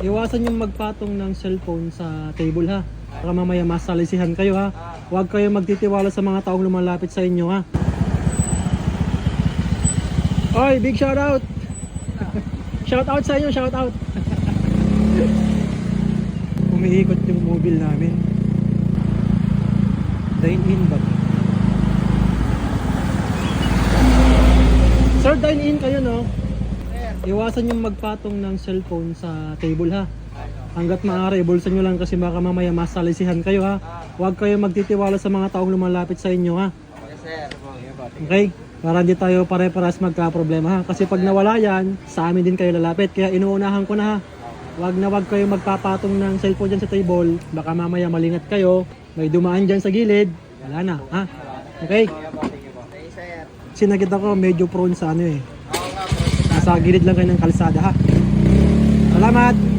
Iwasan yung magpatong ng cellphone sa table ha. Para mamaya masalisihan kayo ha. Huwag kayo magtitiwala sa mga taong lumalapit sa inyo ha. Oy, big shout out! shout out sa inyo, shout out! Umiikot yung mobile namin. Dine-in ba? to? Sir, dine-in kayo no? Iwasan yung magpatong ng cellphone sa table ha. Hanggat maaari, bulsan nyo lang kasi baka mamaya masalisihan kayo ha. Huwag kayo magtitiwala sa mga taong lumalapit sa inyo ha. Okay? Para hindi tayo pare-paras magka-problema ha. Kasi pag nawala yan, sa amin din kayo lalapit. Kaya inuunahan ko na ha. Huwag na huwag kayo magpapatong ng cellphone dyan sa table. Baka mamaya malingat kayo. May dumaan dyan sa gilid. Wala na ha. Okay? Yes, sir. Kasi nakita ko medyo prone sa ano eh. Nasa gilid lang kayo ng kalsada ha. Salamat!